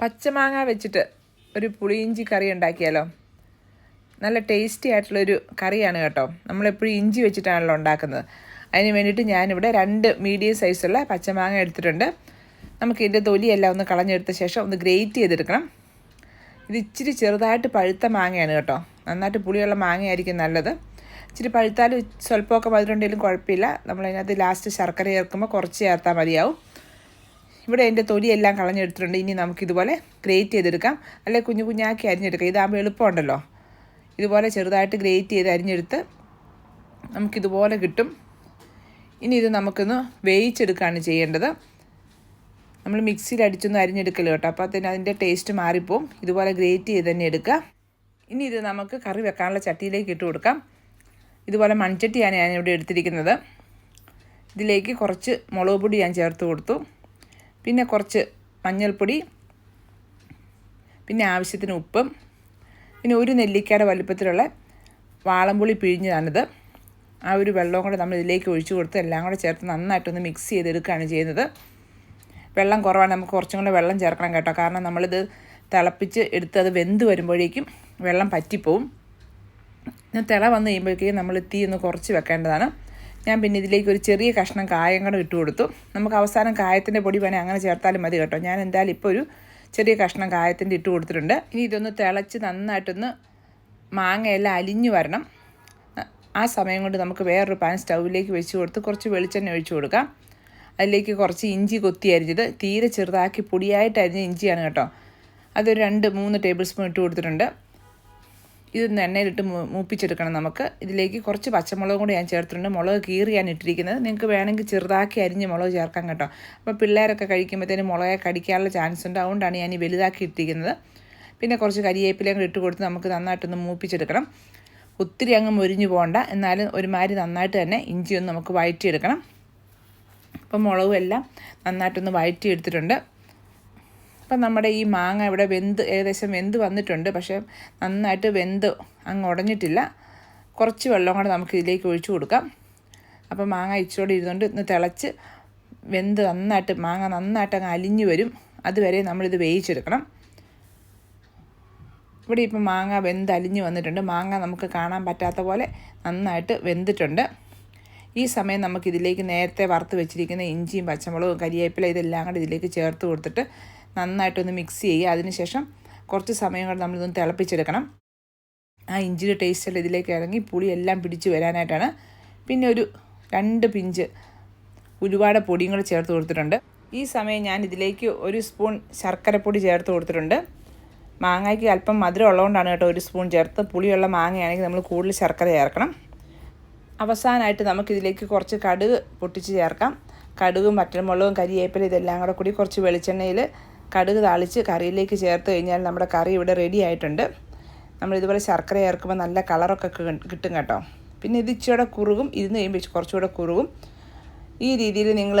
പച്ചമാങ്ങ വെച്ചിട്ട് ഒരു പുളിയിഞ്ചി കറി ഉണ്ടാക്കിയാലോ? നല്ല ടേസ്റ്റി ആയിട്ടുള്ളൊരു കറിയാണ് കേട്ടോ. നമ്മളെപ്പോഴും ഇഞ്ചി വെച്ചിട്ടാണല്ലോ ഉണ്ടാക്കുന്നത്. അതിന് വേണ്ടിയിട്ട് ഞാനിവിടെ രണ്ട് മീഡിയം സൈസുള്ള പച്ചമാങ്ങ എടുത്തിട്ടുണ്ട്. നമുക്ക് ഇതിന്റെ തൊലിയെല്ലാം ഒന്ന് കളഞ്ഞെടുത്ത ശേഷം ഒന്ന് ഗ്രേറ്റ് ചെയ്തെടുക്കണം. ഇത് ഇച്ചിരി ചെറുതായിട്ട് പഴുത്ത മാങ്ങയാണ് കേട്ടോ. നന്നായിട്ട് പുളിയുള്ള മാങ്ങയായിരിക്കും നല്ലത്. ഇച്ചിരി പഴുത്താലും സ്വല്പമൊക്കെ മധുരമുണ്ടെങ്കിലും കുഴപ്പമില്ല. നമ്മളതിനകത്ത് ലാസ്റ്റ് ശർക്കര ചേർക്കുമ്പോൾ കുറച്ച് ചേർത്താൽ മതിയാവും. ഇവിടെ എന്റെ തൊലിയെല്ലാം കളഞ്ഞെടുത്തിട്ടുണ്ട്. ഇനി നമുക്കിതുപോലെ ഗ്രേറ്റ് ചെയ്തെടുക്കാം. അല്ലെങ്കിൽ കുഞ്ഞു കുഞ്ഞാക്കി അരിഞ്ഞെടുക്കാം. ഇതാകുമ്പോൾ എളുപ്പമുണ്ടല്ലോ. ഇതുപോലെ ചെറുതായിട്ട് ഗ്രേറ്റ് ചെയ്ത് അരിഞ്ഞെടുത്ത് നമുക്കിതുപോലെ കിട്ടും. ഇനി ഇത് നമുക്കൊന്ന് വേവിച്ചെടുക്കുകയാണ് ചെയ്യേണ്ടത്. നമ്മൾ മിക്സിയിൽ അടിച്ചൊന്ന് അരിഞ്ഞെടുക്കൽ കേട്ടോ. അപ്പോൾ തന്നെ അതിന്റെ ടേസ്റ്റ് മാറിപ്പോവും. ഇതുപോലെ ഗ്രേറ്റ് ചെയ്ത് തന്നെ എടുക്കുക. ഇനി ഇത് നമുക്ക് കറി വെക്കാനുള്ള ചട്ടിയിലേക്ക് ഇട്ട് കൊടുക്കാം. ഇതുപോലെ മൺചട്ടിയാണ് ഞാനിവിടെ എടുത്തിരിക്കുന്നത്. ഇതിലേക്ക് കുറച്ച് മുളക് പൊടി ഞാൻ ചേർത്ത് കൊടുത്തു. പിന്നെ കുറച്ച് മഞ്ഞൾപ്പൊടി പിന്നെ ആവശ്യത്തിന് ഉപ്പും പിന്നെ ഒരു നെല്ലിക്കയുടെ വലുപ്പത്തിലുള്ള വാളംപുളി പിഴിഞ്ഞതാണിത്. ആ ഒരു വെള്ളവും കൂടെ നമ്മൾ ഇതിലേക്ക് ഒഴിച്ചു കൊടുത്ത് എല്ലാം കൂടെ ചേർത്ത് നന്നായിട്ടൊന്ന് മിക്സ് ചെയ്തെടുക്കുകയാണ് ചെയ്യുന്നത്. വെള്ളം കുറവാണ് നമുക്ക് കുറച്ചും കൂടെ വെള്ളം ചേർക്കണം കേട്ടോ. കാരണം നമ്മളിത് തിളപ്പിച്ച് എടുത്ത് അത് വെന്ത് വരുമ്പോഴേക്കും വെള്ളം പറ്റിപ്പോവും. തിള വന്ന് കഴിയുമ്പോഴേക്കും നമ്മൾ തീ ഒന്ന് കുറച്ച് വെക്കേണ്ടതാണ്. ഞാൻ പിന്നെ ഇതിലേക്ക് ഒരു ചെറിയ കഷ്ണം കായം കൂടെ ഇട്ട് കൊടുത്തു. നമുക്ക് അവസാനം കായത്തിന്റെ പൊടി വേണേൽ അങ്ങനെ ചേർത്താലും മതി കേട്ടോ. ഞാൻ എന്തായാലും ഇപ്പോൾ ഒരു ചെറിയ കഷ്ണം കായത്തിന്റെ ഇട്ട് കൊടുത്തിട്ടുണ്ട്. ഇനി ഇതൊന്ന് തിളച്ച് നന്നായിട്ടൊന്ന് മാങ്ങയെല്ലാം അലിഞ്ഞു വരണം. ആ സമയം കൊണ്ട് നമുക്ക് വേറൊരു പാൻ സ്റ്റൗവിലേക്ക് വെച്ച് കൊടുത്ത് കുറച്ച് വെളിച്ചെണ്ണ ഒഴിച്ചു കൊടുക്കാം. അതിലേക്ക് കുറച്ച് ഇഞ്ചി കൊത്തി അരിഞ്ഞത് തീരെ ചെറുതാക്കി പൊടിയായിട്ട് അരിഞ്ഞ ഇഞ്ചിയാണ് കേട്ടോ. അതൊരു രണ്ട് മൂന്ന് ടേബിൾ സ്പൂൺ ഇട്ട് കൊടുത്തിട്ടുണ്ട്. ഇതൊന്ന് എണ്ണയിലിട്ട് മൂപ്പിച്ചെടുക്കണം നമുക്ക്. ഇതിലേക്ക് കുറച്ച് പച്ചമുളകും കൂടി ഞാൻ ചേർത്തിട്ടുണ്ട്. മുളക് കീറിയാണ് ഇട്ടിരിക്കുന്നത്. നിങ്ങൾക്ക് വേണമെങ്കിൽ ചെറുതാക്കി അരിഞ്ഞ് മുളക് ചേർക്കാം കേട്ടോ. അപ്പോൾ പിള്ളേരൊക്കെ കഴിക്കുമ്പോഴത്തേനും മുളകെ കടിക്കാനുള്ള ചാൻസ് ഉണ്ട്. അതുകൊണ്ടാണ് ഞാൻ ഈ വലുതാക്കി ഇട്ടിരിക്കുന്നത്. പിന്നെ കുറച്ച് കരിയേപ്പിലയും കൂടി ഇട്ട് കൊടുത്ത് നമുക്ക് നന്നായിട്ടൊന്ന് മൂപ്പിച്ചെടുക്കണം. ഒത്തിരി അങ്ങ് മുരിഞ്ഞു പോകണ്ട. എന്നാലും ഒരുമാതിരി നന്നായിട്ട് തന്നെ ഇഞ്ചി ഒന്ന് നമുക്ക് വഴറ്റിയെടുക്കണം അപ്പം മുളകും എല്ലാം നന്നായിട്ടൊന്ന് വഴറ്റിയെടുത്തിട്ടുണ്ട് അപ്പം നമ്മുടെ ഈ മാങ്ങ ഇവിടെ വെന്ത് ഏകദേശം വെന്ത് വന്നിട്ടുണ്ട്. പക്ഷേ നന്നായിട്ട് വെന്ത് അങ്ങ് ഉടഞ്ഞിട്ടില്ല. കുറച്ച് വെള്ളം കൂടെ നമുക്ക് ഇതിലേക്ക് ഒഴിച്ചു കൊടുക്കാം. അപ്പം മാങ്ങ ഇച്ചിരി ഇരുന്നുകൊണ്ട് ഇന്ന് തിളച്ച് വെന്ത് നന്നായിട്ട് മാങ്ങ നന്നായിട്ട് അങ്ങ് അലിഞ്ഞു വരും. അതുവരെ നമ്മളിത് വേവിച്ചെടുക്കണം. ഇവിടെ ഇപ്പം മാങ്ങ വെന്ത് അലിഞ്ഞു വന്നിട്ടുണ്ട്. മാങ്ങ നമുക്ക് കാണാൻ പറ്റാത്ത പോലെ നന്നായിട്ട് വെന്തിട്ടുണ്ട്. ഈ സമയം നമുക്കിതിലേക്ക് നേരത്തെ വറുത്ത് വെച്ചിരിക്കുന്ന ഇഞ്ചിയും പച്ചമുളകും കരിയേപ്പില ഇതെല്ലാം കൂടെ ഇതിലേക്ക് ചേർത്ത് കൊടുത്തിട്ട് നന്നായിട്ടൊന്ന് മിക്സ് ചെയ്യുക. അതിനുശേഷം കുറച്ച് സമയം കൊണ്ട് നമ്മളിതൊന്ന് തിളപ്പിച്ചെടുക്കണം. ആ ഇഞ്ചിയുടെ ടേസ്റ്റെല്ലാം ഇതിലേക്ക് ഇറങ്ങി പുളി എല്ലാം പിടിച്ച് വരാനായിട്ടാണ്. പിന്നെ ഒരു രണ്ട് പിഞ്ച് ഒരുപാട് പൊടിയും കൂടെ ചേർത്ത് കൊടുത്തിട്ടുണ്ട്. ഈ സമയം ഞാൻ ഇതിലേക്ക് ഒരു സ്പൂൺ ശർക്കരപ്പൊടി ചേർത്ത് കൊടുത്തിട്ടുണ്ട്. മാങ്ങയ്ക്ക് അല്പം മധുരം ഉള്ളതുകൊണ്ടാണ് കേട്ടോ ഒരു സ്പൂൺ ചേർത്ത് പുളിയുള്ള മാങ്ങയാണെങ്കിൽ നമ്മൾ കൂടുതൽ ശർക്കര ചേർക്കണം. അവസാനമായിട്ട് നമുക്കിതിലേക്ക് കുറച്ച് കടുക് പൊട്ടിച്ച് ചേർക്കാം. കടുകും പച്ചമുളകും കരിവേപ്പില ഇതെല്ലാം കൂടെ കൂടി കുറച്ച് വെളിച്ചെണ്ണയിൽ കടുക് താളിച്ച് കറിയിലേക്ക് ചേർത്ത് കഴിഞ്ഞാൽ നമ്മുടെ കറി ഇവിടെ റെഡി ആയിട്ടുണ്ട്. നമ്മൾ ഇതുപോലെ ശർക്കര ചേർക്കുമ്പോൾ നല്ല കളറൊക്കെ കിട്ടും കേട്ടോ. പിന്നെ ഇത് ഇച്ചിരി കുറുകും ഇരുന്ന് കഴിയുമ്പോൾ കുറച്ചുകൂടെ കുറുകും. ഈ രീതിയിൽ നിങ്ങൾ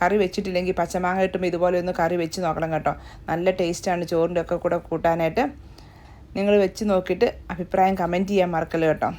കറി വെച്ചിട്ടില്ലെങ്കിൽ പച്ചമാങ്ങ കിട്ടുമ്പോൾ ഇതുപോലെ ഒന്ന് കറി വെച്ച് നോക്കണം കേട്ടോ. നല്ല ടേസ്റ്റാണ് ചോറിന്റെ ഒക്കെ കൂടെ കൂട്ടാനായിട്ട്. നിങ്ങൾ വെച്ച് നോക്കിയിട്ട് അഭിപ്രായം കമന്റ് ചെയ്യാൻ മറക്കല്ലോ കേട്ടോ.